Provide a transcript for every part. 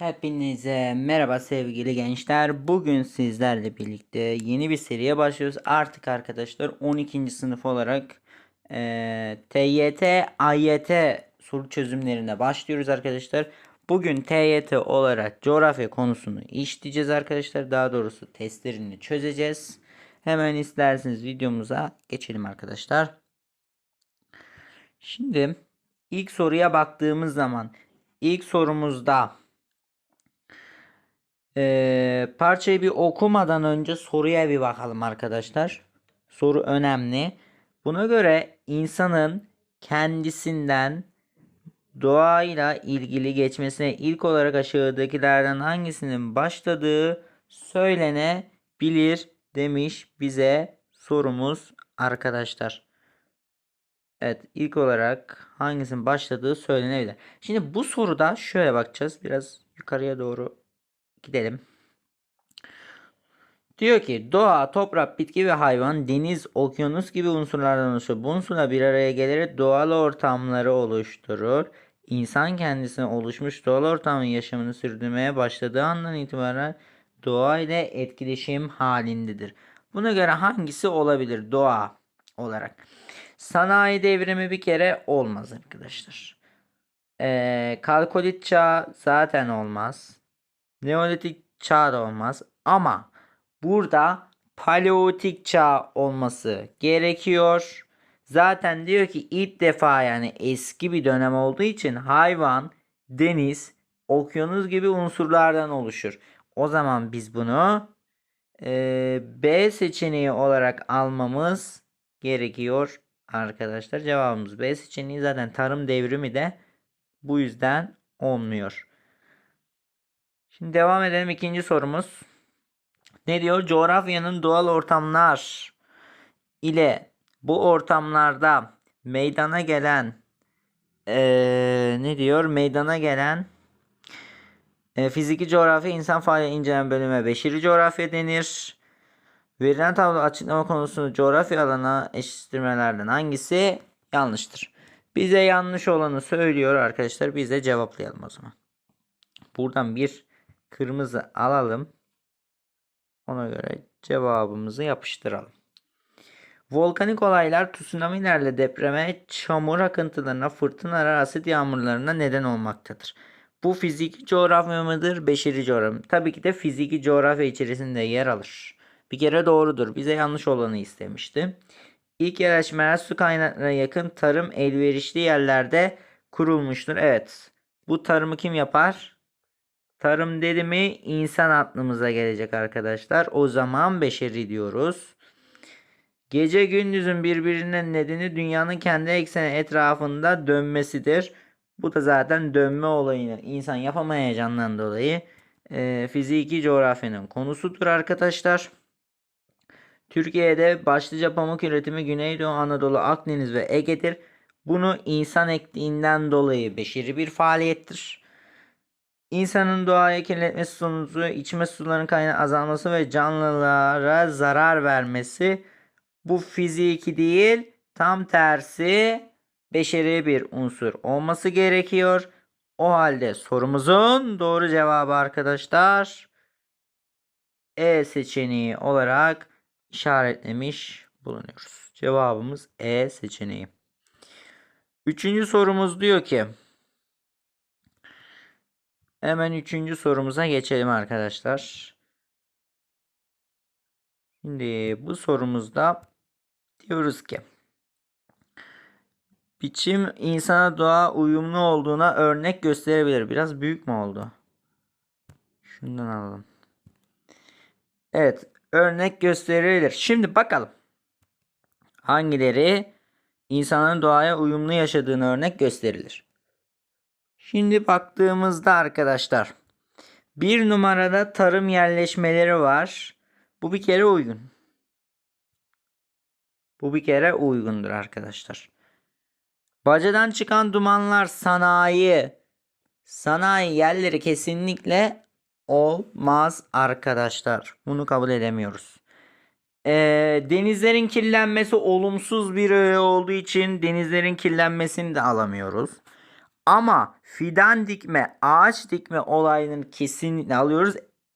Hepinize merhaba sevgili gençler. Bugün sizlerle birlikte yeni bir seriye başlıyoruz. Artık arkadaşlar 12. sınıf olarak eee TYT, AYT soru çözümlerine başlıyoruz arkadaşlar. Bugün TYT olarak coğrafya konusunu işleyeceğiz arkadaşlar. Daha doğrusu testlerini çözeceğiz. Hemen isterseniz videomuza geçelim arkadaşlar. Şimdi ilk soruya baktığımız zaman ilk sorumuzda ee, parçayı bir okumadan önce soruya bir bakalım arkadaşlar. Soru önemli. Buna göre insanın kendisinden doğayla ilgili geçmesine ilk olarak aşağıdakilerden hangisinin başladığı söylenebilir demiş bize sorumuz arkadaşlar. Evet ilk olarak hangisinin başladığı söylenebilir. Şimdi bu soruda şöyle bakacağız. Biraz yukarıya doğru Gidelim. Diyor ki doğa, toprak, bitki ve hayvan, deniz, okyanus gibi unsurlardan oluşur. Bu unsurlar bir araya gelerek doğal ortamları oluşturur. İnsan kendisine oluşmuş doğal ortamın yaşamını sürdürmeye başladığı andan itibaren doğa ile etkileşim halindedir. Buna göre hangisi olabilir doğa olarak? Sanayi devrimi bir kere olmaz arkadaşlar. Ee, kalkolit çağı zaten olmaz. Neolitik çağ da olmaz. Ama burada paleolitik çağ olması gerekiyor. Zaten diyor ki ilk defa yani eski bir dönem olduğu için hayvan, deniz, okyanus gibi unsurlardan oluşur. O zaman biz bunu e, B seçeneği olarak almamız gerekiyor arkadaşlar. Cevabımız B seçeneği zaten tarım devrimi de bu yüzden olmuyor. Şimdi devam edelim ikinci sorumuz. Ne diyor? Coğrafyanın doğal ortamlar ile bu ortamlarda meydana gelen ee, ne diyor? Meydana gelen e, fiziki coğrafya insan faaliyeti incelenen bölüme beşeri coğrafya denir. Verilen tablo açıklama konusunu coğrafya alanına eşittirmelerden hangisi yanlıştır? Bize yanlış olanı söylüyor arkadaşlar. Biz de cevaplayalım o zaman. Buradan bir kırmızı alalım. Ona göre cevabımızı yapıştıralım. Volkanik olaylar tsunamilerle depreme, çamur akıntılarına, fırtınalara, asit yağmurlarına neden olmaktadır. Bu fiziki coğrafya mıdır, beşeri coğrafya mı? Tabii ki de fiziki coğrafya içerisinde yer alır. Bir kere doğrudur. Bize yanlış olanı istemişti. İlk yerleşmeler su kaynaklarına yakın tarım elverişli yerlerde kurulmuştur. Evet. Bu tarımı kim yapar? Tarım dedi mi insan aklımıza gelecek arkadaşlar. O zaman beşeri diyoruz. Gece gündüzün birbirinin nedeni dünyanın kendi ekseni etrafında dönmesidir. Bu da zaten dönme olayını insan yapamayacağından dolayı e, fiziki coğrafyanın konusudur arkadaşlar. Türkiye'de başlıca pamuk üretimi Güneydoğu Anadolu, Akdeniz ve Ege'dir. Bunu insan ektiğinden dolayı beşeri bir faaliyettir. İnsanın doğaya kirletmesi sonucu içme sularının kaynağı azalması ve canlılara zarar vermesi bu fiziki değil tam tersi beşeri bir unsur olması gerekiyor. O halde sorumuzun doğru cevabı arkadaşlar E seçeneği olarak işaretlemiş bulunuyoruz. Cevabımız E seçeneği. Üçüncü sorumuz diyor ki Hemen üçüncü sorumuza geçelim arkadaşlar. Şimdi bu sorumuzda diyoruz ki biçim insana doğa uyumlu olduğuna örnek gösterebilir. Biraz büyük mü oldu? Şundan alalım. Evet, örnek gösterilir. Şimdi bakalım. Hangileri insanın doğaya uyumlu yaşadığını örnek gösterilir. Şimdi baktığımızda arkadaşlar bir numarada tarım yerleşmeleri var. Bu bir kere uygun. Bu bir kere uygundur arkadaşlar. Bacadan çıkan dumanlar sanayi. Sanayi yerleri kesinlikle olmaz arkadaşlar. Bunu kabul edemiyoruz. Ee, denizlerin kirlenmesi olumsuz bir öğe olduğu için denizlerin kirlenmesini de alamıyoruz. Ama fidan dikme, ağaç dikme olayını kesinlikle alıyoruz.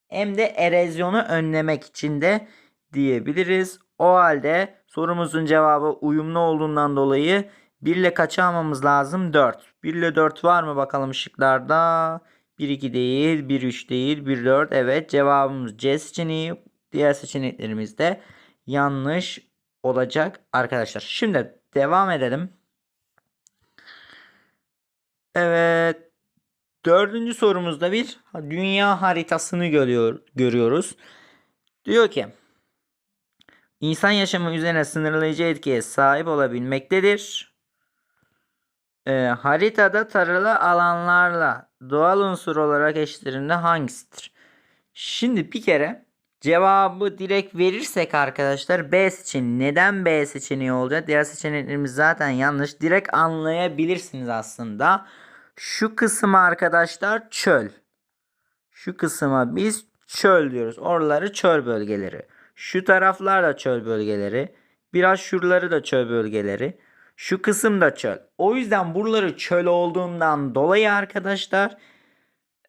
Hem de erozyonu önlemek için de diyebiliriz. O halde sorumuzun cevabı uyumlu olduğundan dolayı 1 ile kaçı almamız lazım? 4. 1 ile 4 var mı bakalım şıklarda? 1 2 değil, 1 3 değil, 1 4. Evet cevabımız C seçeneği. Diğer seçeneklerimiz de yanlış olacak arkadaşlar. Şimdi devam edelim. Evet. Dördüncü sorumuzda bir dünya haritasını görüyor, görüyoruz. Diyor ki insan yaşamı üzerine sınırlayıcı etkiye sahip olabilmektedir. Ee, haritada tarılı alanlarla doğal unsur olarak eşitlerinde hangisidir? Şimdi bir kere cevabı direkt verirsek arkadaşlar B seçeneği. Neden B seçeneği olacak? Diğer seçeneklerimiz zaten yanlış. Direkt anlayabilirsiniz aslında. Şu kısmı arkadaşlar çöl. Şu kısma biz çöl diyoruz. Oraları çöl bölgeleri. Şu taraflar da çöl bölgeleri. Biraz şuraları da çöl bölgeleri. Şu kısım da çöl. O yüzden buraları çöl olduğundan dolayı arkadaşlar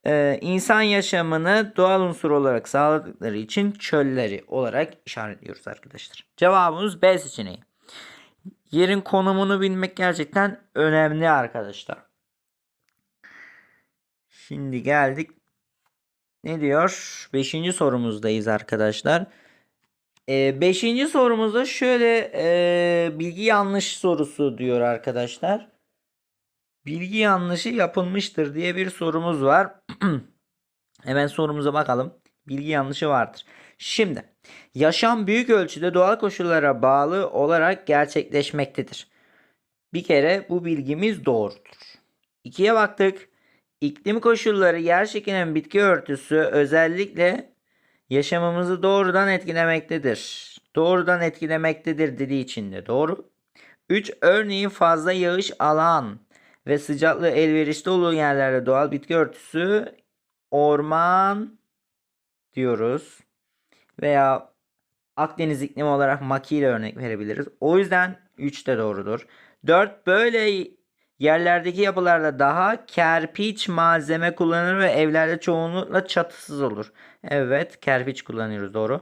e, insan yaşamını doğal unsur olarak sağladıkları için çölleri olarak işaretliyoruz arkadaşlar. Cevabımız B seçeneği. Yerin konumunu bilmek gerçekten önemli arkadaşlar. Şimdi geldik. Ne diyor? Beşinci sorumuzdayız arkadaşlar. Ee, beşinci sorumuzda şöyle e, bilgi yanlış sorusu diyor arkadaşlar. Bilgi yanlışı yapılmıştır diye bir sorumuz var. Hemen sorumuza bakalım. Bilgi yanlışı vardır. Şimdi yaşam büyük ölçüde doğal koşullara bağlı olarak gerçekleşmektedir. Bir kere bu bilgimiz doğrudur. İkiye baktık. İklim koşulları yer çekinen bitki örtüsü özellikle yaşamımızı doğrudan etkilemektedir. Doğrudan etkilemektedir dediği için de doğru. 3. Örneğin fazla yağış alan ve sıcaklığı elverişli olduğu yerlerde doğal bitki örtüsü orman diyoruz. Veya Akdeniz iklimi olarak maki örnek verebiliriz. O yüzden 3 de doğrudur. 4. Böyle yerlerdeki yapılarda daha kerpiç malzeme kullanılır ve evlerde çoğunlukla çatısız olur. Evet kerpiç kullanıyoruz doğru.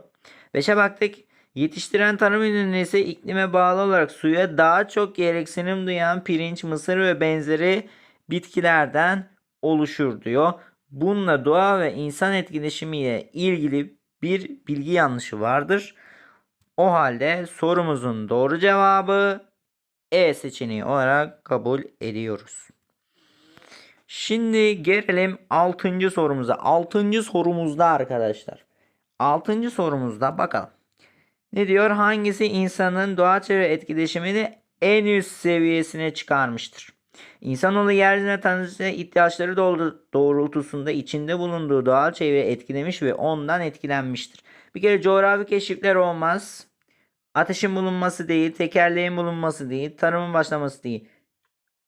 5'e baktık. Yetiştiren tarım ürünleri ise iklime bağlı olarak suya daha çok gereksinim duyan pirinç, mısır ve benzeri bitkilerden oluşur diyor. Bununla doğa ve insan etkileşimiyle ilgili bir bilgi yanlışı vardır. O halde sorumuzun doğru cevabı E seçeneği olarak kabul ediyoruz. Şimdi gelelim 6. sorumuza. 6. sorumuzda arkadaşlar. 6. sorumuzda bakalım. Ne diyor? Hangisi insanın doğa çevre etkileşimini en üst seviyesine çıkarmıştır? İnsanoğlu yeryüzüne tanrısı ihtiyaçları doğrultusunda içinde bulunduğu doğal çevre etkilemiş ve ondan etkilenmiştir. Bir kere coğrafi keşifler olmaz. Ateşin bulunması değil, tekerleğin bulunması değil, tarımın başlaması değil.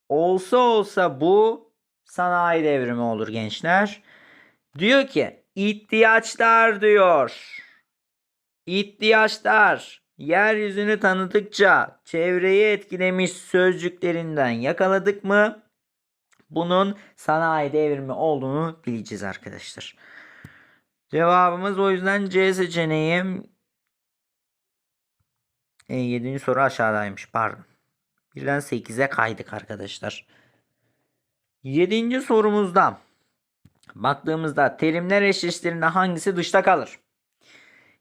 Olsa olsa bu sanayi devrimi olur gençler. Diyor ki ihtiyaçlar diyor. İhtiyaçlar yeryüzünü tanıdıkça çevreyi etkilemiş sözcüklerinden yakaladık mı bunun sanayi devrimi olduğunu bileceğiz arkadaşlar. Cevabımız o yüzden C seçeneği. E, 7. soru aşağıdaymış pardon. Birden 8'e kaydık arkadaşlar. 7. sorumuzda baktığımızda terimler eşleştirinde hangisi dışta kalır?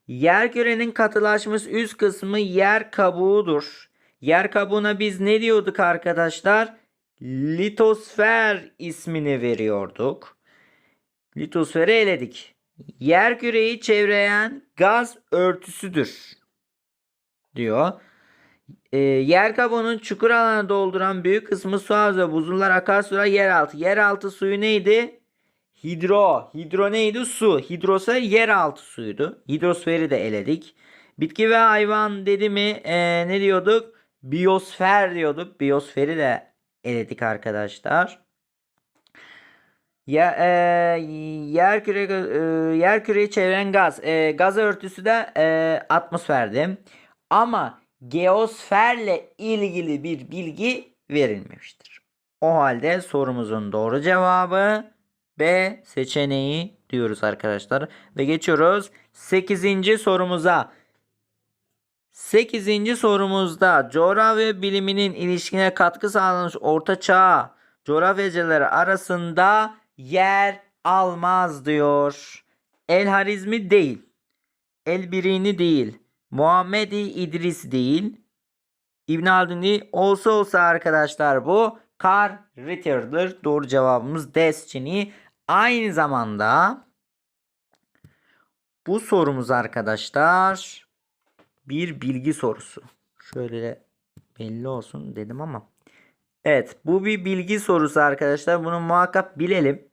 Yer kürenin katılaşmış üst kısmı yer kabuğudur. Yer kabuğuna biz ne diyorduk arkadaşlar? Litosfer ismini veriyorduk. Litosferi eledik. Yer küreyi çevreyen gaz örtüsüdür diyor. E, yer kabuğunun çukur alanı dolduran büyük kısmı su havzu ve buzullar akarsular yeraltı. Yeraltı suyu neydi? Hidro. Hidro neydi? Su. Hidrosfer yeraltı suyuydu. Hidrosferi de eledik. Bitki ve hayvan dedi mi e, ne diyorduk? Biyosfer diyorduk. Biyosferi de eledik arkadaşlar. Ya, e, yer küre e, yer küreyi çeviren gaz. E, gaz örtüsü de e, atmosferdi. Ama geosferle ilgili bir bilgi verilmemiştir. O halde sorumuzun doğru cevabı B seçeneği diyoruz arkadaşlar. Ve geçiyoruz 8. sorumuza. 8. sorumuzda coğrafya biliminin ilişkine katkı sağlamış orta çağ coğrafyacıları arasında yer almaz diyor. El Harizmi değil. El Birini değil. Muhammedi İdris değil. İbn Haldun'i olsa olsa arkadaşlar bu Karl Ritter'dır. Doğru cevabımız D seçeneği. Aynı zamanda bu sorumuz arkadaşlar bir bilgi sorusu. Şöyle belli olsun dedim ama. Evet bu bir bilgi sorusu arkadaşlar. Bunu muhakkak bilelim.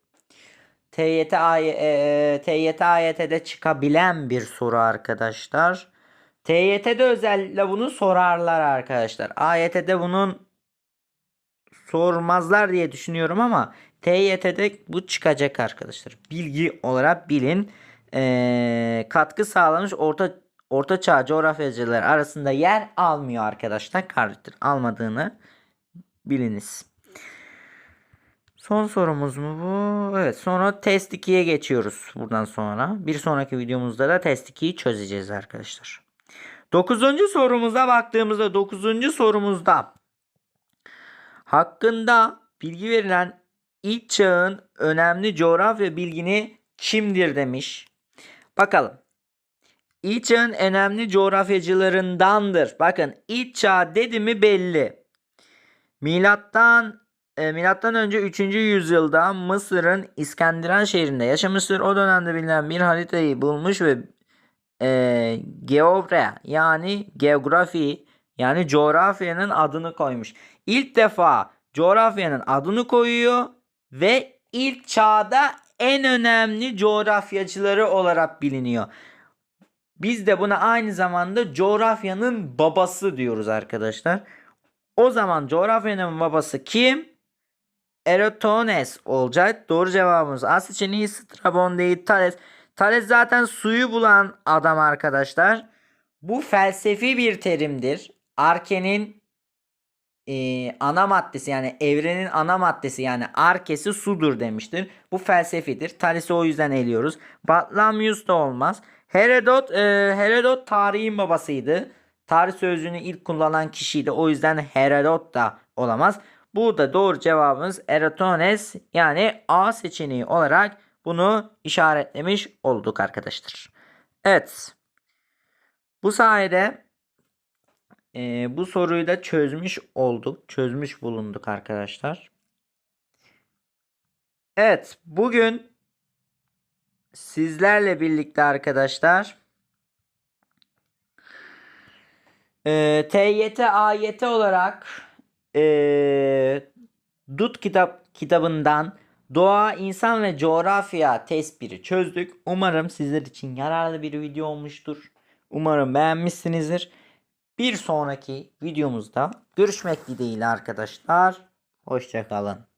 TYT, AY, e, TYT AYT'de çıkabilen bir soru arkadaşlar. TYT'de özellikle bunu sorarlar arkadaşlar. AYT'de bunun sormazlar diye düşünüyorum ama TYT'de bu çıkacak arkadaşlar. Bilgi olarak bilin. Ee, katkı sağlamış orta orta çağ coğrafyacılar arasında yer almıyor arkadaşlar. Kartır almadığını biliniz. Son sorumuz mu bu? Evet sonra test 2'ye geçiyoruz buradan sonra. Bir sonraki videomuzda da test 2'yi çözeceğiz arkadaşlar. Dokuzuncu sorumuza baktığımızda dokuzuncu sorumuzda hakkında bilgi verilen ilk çağın önemli coğrafya bilgini kimdir demiş. Bakalım. İlk çağın önemli coğrafyacılarındandır. Bakın ilk çağ dedi mi belli. Milattan e, milattan önce 3. yüzyılda Mısır'ın İskendiran şehrinde yaşamıştır. O dönemde bilinen bir haritayı bulmuş ve e, geografya yani geografi yani coğrafyanın adını koymuş. İlk defa coğrafyanın adını koyuyor ve ilk çağda en önemli coğrafyacıları olarak biliniyor. Biz de buna aynı zamanda coğrafyanın babası diyoruz arkadaşlar. O zaman coğrafyanın babası kim? Eratosthenes olacak. Doğru cevabımız A seçeneği Strabon değil Thales. Thales zaten suyu bulan adam arkadaşlar. Bu felsefi bir terimdir. Arke'nin e, ana maddesi yani evrenin ana maddesi yani arkesi sudur demiştir. Bu felsefidir. Thales'i o yüzden eliyoruz. Batlamyus da olmaz. Herodot, e, Herodot tarihin babasıydı. Tarih sözcüğünü ilk kullanan kişiydi. O yüzden Herodot da olamaz. Burada doğru cevabımız Eratosthenes yani A seçeneği olarak bunu işaretlemiş olduk arkadaşlar. Evet. Bu sayede e, bu soruyu da çözmüş olduk. Çözmüş bulunduk arkadaşlar. Evet. Bugün sizlerle birlikte arkadaşlar e, TYT AYT olarak e, Dut kitap kitabından Doğa, İnsan ve Coğrafya test 1'i çözdük. Umarım sizler için yararlı bir video olmuştur. Umarım beğenmişsinizdir. Bir sonraki videomuzda görüşmek dileğiyle arkadaşlar. Hoşçakalın.